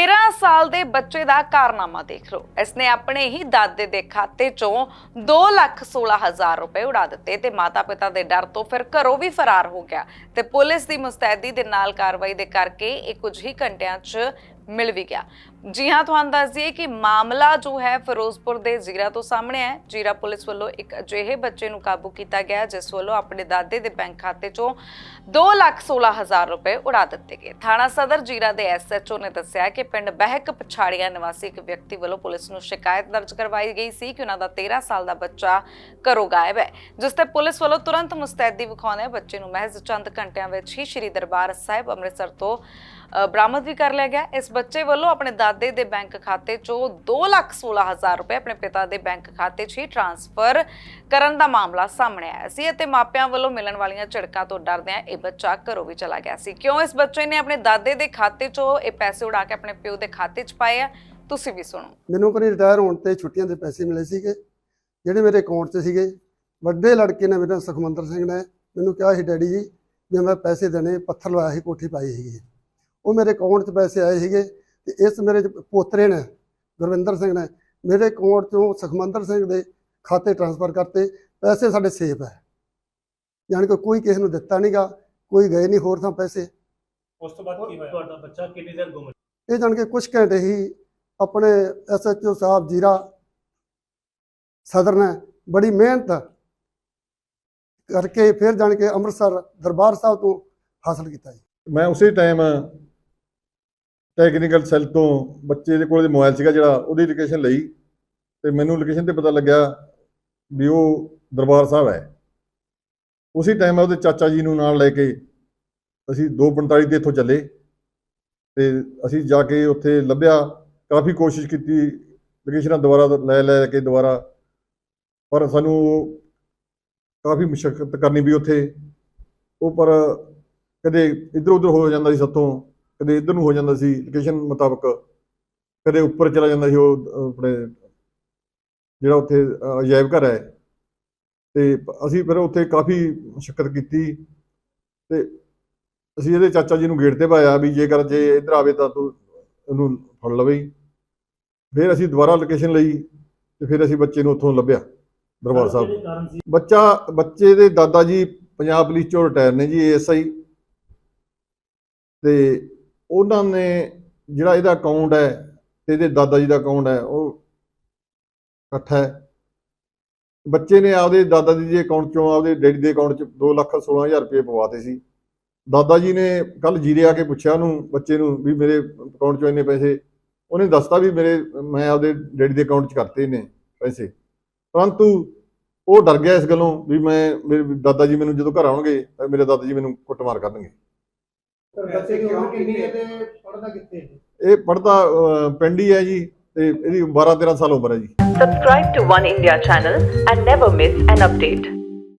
13 ਸਾਲ ਦੇ ਬੱਚੇ ਦਾ ਕਾਰਨਾਮਾ ਦੇਖ ਲਓ। ਇਸਨੇ ਆਪਣੇ ਹੀ ਦਾਦੇ ਦੇ ਖਾਤੇ ਚੋਂ 2 ਲੱਖ 16 ਹਜ਼ਾਰ ਰੁਪਏ ਉਡਾ ਦਿੱਤੇ ਤੇ ਮਾਤਾ-ਪਿਤਾ ਦੇ ਡਰ ਤੋਂ ਫਿਰ ਘਰੋਂ ਵੀ ਫਰਾਰ ਹੋ ਗਿਆ। ਤੇ ਪੁਲਿਸ ਦੀ ਮੁਸਤੈਦੀ ਦੇ ਨਾਲ ਕਾਰਵਾਈ ਦੇ ਕਰਕੇ ਇਹ ਕੁਝ ਹੀ ਘੰਟਿਆਂ 'ਚ ਮਿਲ ਵੀ ਗਿਆ। ਜੀ ਹਾਂ, ਤੁਹਾਨੂੰ ਦੱਸ ਦਈਏ ਕਿ ਮਾਮਲਾ ਜੋ ਹੈ ਫਿਰੋਜ਼ਪੁਰ ਦੇ ਜ਼ੀਰਾ ਤੋਂ ਸਾਹਮਣੇ ਹੈ। ਜ਼ੀਰਾ ਪੁਲਿਸ ਵੱਲੋਂ ਇੱਕ ਅਜਿਹੇ ਬੱਚੇ ਨੂੰ ਕਾਬੂ ਕੀਤਾ ਗਿਆ ਜਿਸ ਵੱਲੋਂ ਆਪਣੇ ਦਾਦੇ ਦੇ ਬੈਂਕ ਖਾਤੇ ਚੋਂ 2 ਲੱਖ 16 ਹਜ਼ਾਰ ਰੁਪਏ ਉਡਾ ਦਿੱਤੇ ਗਏ। ਥਾਣਾ ਸਦਰ ਜ਼ੀਰਾ ਦੇ ਐਸਐਚਓ ਨੇ ਦੱਸਿਆ ਕਿ ਪਿੰਡ ਬਹਿਕ ਪਛਾੜੀਆ ਨਿਵਾਸੀ ਇੱਕ ਵਿਅਕਤੀ ਵੱਲੋਂ ਪੁਲਿਸ ਨੂੰ ਸ਼ਿਕਾਇਤ ਦਰਜ ਕਰਵਾਈ ਗਈ ਸੀ ਕਿ ਉਹਨਾਂ ਦਾ 13 ਸਾਲ ਦਾ ਬੱਚਾ ਘਰੋਂ ਗਾਇਬ ਹੈ, ਜਿਸ ਤੇ ਪੁਲਿਸ ਵੱਲੋਂ ਤੁਰੰਤ ਮੁਸਤੈਦੀ ਵਿਖਾਉਂਦੇ ਬੱਚੇ ਨੂੰ ਮਹਿਜ਼ ਚੰਦ ਘੰਟਿਆਂ ਵਿੱਚ ਹੀ ਸ਼੍ਰੀ ਦਰਬਾਰ ਸਾਹਿਬ ਅੰਮ੍ਰਿਤਸਰ ਤੋਂ ਬਰਾਮਦ ਵੀ ਕਰ ਲਿਆ ਗਿਆ। ਇਸ ਬੱਚੇ ਵੱਲੋਂ ਆਪਣੇ ਦਾਦੇ ਦੇ ਬੈਂਕ ਖਾਤੇ ਚੋਂ 2 ਲੱਖ 16 ਹਜ਼ਾਰ ਰੁਪਏ ਆਪਣੇ ਪਿਤਾ ਦੇ ਬੈਂਕ ਖਾਤੇ 'ਚ ਹੀ ਟ੍ਰਾਂਸਫਰ ਕਰਨ ਦਾ ਮਾਮਲਾ ਸਾਹਮਣੇ ਆਇਆ ਸੀ ਅਤੇ ਮਾਪਿਆਂ ਵੱਲੋਂ ਮਿਲਣ ਵਾਲੀਆਂ ਝਿੜਕਾਂ ਤੋਂ ਡਰਦਿਆਂ ਇਹ ਬੱਚਾ ਘਰੋਂ ਵੀ ਚਲਾ ਗਿਆ ਸੀ। ਕਿਉਂ ਇਸ ਬੱਚੇ ਨੇ ਆਪਣੇ ਦਾਦੇ ਦੇ ਖਾਤੇ 'ਚੋਂ ਇਹ ਪੈਸੇ ਉਡਾ ਕੇ ਆਪਣੇ ਪਿਓ ਦੇ ਖਾਤੇ 'ਚ ਪਾਏ ਆ? ਤੁਸੀਂ ਵੀ ਸੁਣੋ। ਮੈਨੂੰ ਘਰੇ ਰਿਟਾਇਰ ਹੋਣ ਤੇ ਛੁੱਟੀਆਂ ਦੇ ਪੈਸੇ ਮਿਲੇ ਸੀਗੇ, ਜਿਹੜੇ ਮੇਰੇ ਅਕਾਊਂਟ 'ਚ ਸੀਗੇ। ਵੱਡੇ ਲੜਕੇ ਨੇ ਮੇਰੇ ਸੁਖਮੰਦਰ ਸਿੰਘ ਨੇ ਮੈਨੂੰ ਕਿਹਾ ਸੀ, ਡੈਡੀ ਜੀ, ਵੀ ਮੈਂ ਪੈਸੇ ਦੇਣੇ, ਪੱਥਰ ਲਵਾਇਆ ਸੀ, ਕੋਠੀ ਪਾਈ ਸੀਗੀ। ਉਹ ਮੇਰੇ ਅਕਾਊਂਟ 'ਚ ਪੈਸੇ ਆਏ ਸੀਗੇ ਤੇ ਇਸ ਮੇਰੇ ਪੋਤਰੇ ਨੇ ਗੁਰਵਿੰਦਰ ਸਿੰਘ ਨੇ ਮੇਰੇ ਅਕਾਊਂਟ 'ਚੋਂ ਸੁਖਮੰਦਰ ਸਿੰਘ ਦੇ ਖਾਤੇ ਟ੍ਰਾਂਸਫਰ ਕਰਤੇ ਪੈਸੇ ਸਾਡੇ ਸੇਫ ਹੈ। ਯਾਨੀ ਕਿ ਕੋਈ ਕਿਸੇ ਨੂੰ ਦਿੱਤਾ ਨਹੀਂਗਾ ਕੋਈ ਗਏ ਨਹੀਂ ਹੋਰ ਥਾਂ ਪੈਸੇ। ਉਸ ਤੋਂ ਬਾਅਦ ਕੀ ਹੋਇਆ? ਤੁਹਾਡਾ ਬੱਚਾ ਕਿੰਨੀ ਦੇਰ ਗੁੰਮ ਇਹ ਜਾਣ ਕੇ ਕੁਝ ਘੰਟੇ ਹੀ ਆਪਣੇ ਐਸਐਚਓ ਸਾਹਿਬ ਜੀਰਾ ਸਦਰ ਨੇ ਬੜੀ ਮਿਹਨਤ ਕਰਕੇ ਫਿਰ ਜਾਣ ਕੇ ਅੰਮ੍ਰਿਤਸਰ ਦਰਬਾਰ ਸਾਹਿਬ ਤੋਂ ਹਾਸਲ ਕੀਤਾ ਜੀ। ਮੈਂ ਉਸੇ ਟਾਈਮ ਟੈਕਨੀਕਲ ਸੈੱਲ ਤੋਂ ਬੱਚੇ ਦੇ ਕੋਲ ਮੋਬਾਈਲ ਸੀਗਾ ਜਿਹੜਾ ਉਹਦੀ ਲੋਕੇਸ਼ਨ ਲਈ ਤੇ ਮੈਨੂੰ ਲੋਕੇਸ਼ਨ ਤੇ ਪਤਾ ਲੱਗਿਆ ਵੀ ਉਹ ਦਰਬਾਰ ਸਾਹਿਬ ਹੈ। ਉਸੇ ਟਾਈਮ ਉਹਦੇ ਚਾਚਾ ਜੀ ਨੂੰ ਨਾਲ ਲੈ ਕੇ ਅਸੀਂ 2:45 'ਤੇ ਇੱਥੋਂ ਚੱਲੇ ਤੇ ਅਸੀਂ ਜਾ ਕੇ ਉੱਥੇ ਲੱਭਿਆ, ਕਾਫੀ ਕੋਸ਼ਿਸ਼ ਕੀਤੀ ਲੋਕੇਸ਼ਨਾਂ ਦੁਬਾਰਾ ਲੈ ਲੈ ਕੇ ਦੁਬਾਰਾ, ਪਰ ਸਾਨੂੰ ਕਾਫੀ ਮੁਸ਼ਕਲ ਕਰਨੀ ਵੀ ਉੱਥੇ। ਉਹ ਪਰ ਕਦੇ ਇੱਧਰ ਉੱਧਰ ਹੋ ਜਾਂਦਾ ਸੀ ਸਾਤੋਂ। ਕਦੇ ਇੱਧਰ ਨੂੰ ਹੋ ਜਾਂਦਾ ਸੀ ਲੋਕੇਸ਼ਨ ਮੁਤਾਬਕ। ਕਦੇ ਉੱਪਰ ਚਲਾ ਜਾਂਦਾ ਸੀ ਉਹ ਆਪਣੇ ਜਿਹੜਾ ਉੱਥੇ ਅਜਾਇਬ ਘਰ ਹੈ। ਤੇ ਅਸੀਂ ਫਿਰ ਉੱਥੇ ਕਾਫੀ ਮੁਸ਼ਕਲ ਕੀਤੀ। ਤੇ ਅਸੀਂ ਇਹਦੇ ਚਾਚਾ ਜੀ ਨੂੰ ਗੇਟ ਤੇ ਪਾਇਆ ਵੀ ਜੇਕਰ ਜੇ ਇੱਧਰ ਆਵੇ ਤਾਂ ਤੂੰ ਇਹਨੂੰ ਫੜ ਲਵੇ। ਫਿਰ ਅਸੀਂ ਦੁਬਾਰਾ ਲੋਕੇਸ਼ਨ ਲਈ ਤੇ ਫਿਰ ਅਸੀਂ ਬੱਚੇ ਨੂੰ ਉੱਥੋਂ ਲੱਭਿਆ ਦਰਬਾਰ ਸਾਹਿਬ। ਬੱਚਾ ਬੱਚੇ ਦੇ ਦਾਦਾ ਜੀ ਪੰਜਾਬ ਪੁਲਿਸ ਚੋਂ ਰਿਟਾਇਰ ਨੇ ਜੀ ਏਐਸਆਈ। ਤੇ ਉਹਨਾਂ ਨੇ ਜਿਹੜਾ ਇਹਦਾ ਅਕਾਊਂਟ ਹੈ ਤੇ ਇਹਦੇ ਦਾਦਾ ਜੀ ਦਾ ਅਕਾਊਂਟ ਹੈ, ਉਹ ਇਕੱਠਾ ਹੈ। ਬੱਚੇ ਨੇ ਆਪਦੇ ਦਾਦਾ ਜੀ ਦੇ ਅਕਾਊਂਟ ਚੋਂ ਆਪਦੇ ਡੈਡੀ ਦੇ ਅਕਾਊਂਟ 'ਚ 2 ਲੱਖ 16 ਹਜ਼ਾਰ ਰੁਪਏ ਪਵਾਤੇ ਸੀ। ਦਾਦਾ ਜੀ ਨੇ ਕੱਲ ਜੀਰੇ ਆ ਕੇ ਪੁੱਛਿਆ ਉਹਨੂੰ, ਬੱਚੇ ਨੂੰ ਵੀ ਮੇਰੇ ਅਕਾਊਂਟ 'ਚੋਂ ਇੰਨੇ ਪੈਸੇ, ਉਹਨੇ ਦੱਸਤਾ ਵੀ ਮੇਰੇ, ਮੈਂ ਆਪਦੇ ਡੈਡੀ ਦੇ ਅਕਾਊਂਟ 'ਚ ਕਰਤੇ ਨੇ ਪੈਸੇ। ਪਰੰਤੂ ਉਹ ਡਰ ਗਿਆ ਇਸ ਗੱਲੋਂ ਵੀ ਮੈਂ, ਮੇਰੇ ਦਾਦਾ ਜੀ ਮੈਨੂੰ ਜਦੋਂ ਘਰ ਆਉਣਗੇ ਤਾਂ ਮੇਰੇ ਦਾਦਾ ਜੀ ਮੈਨੂੰ ਕੁੱਟਮਾਰ ਕਰਨਗੇ। ਬੱਚੇ ਦੀ ਉਮਰ ਕਿੰਨੀ ਹੈ ਤੇ ਪੜਦਾ ਕਿੱਥੇ ਇਹ ਪੜਦਾ ਪਿੰਡ ਹੀ ਹੈ ਜੀ ਤੇ ਇਹਦੀ 12 13 ਸਾਲ ਉਮਰ ਹੈ ਜੀ Subscribe to One India channel and never miss an update.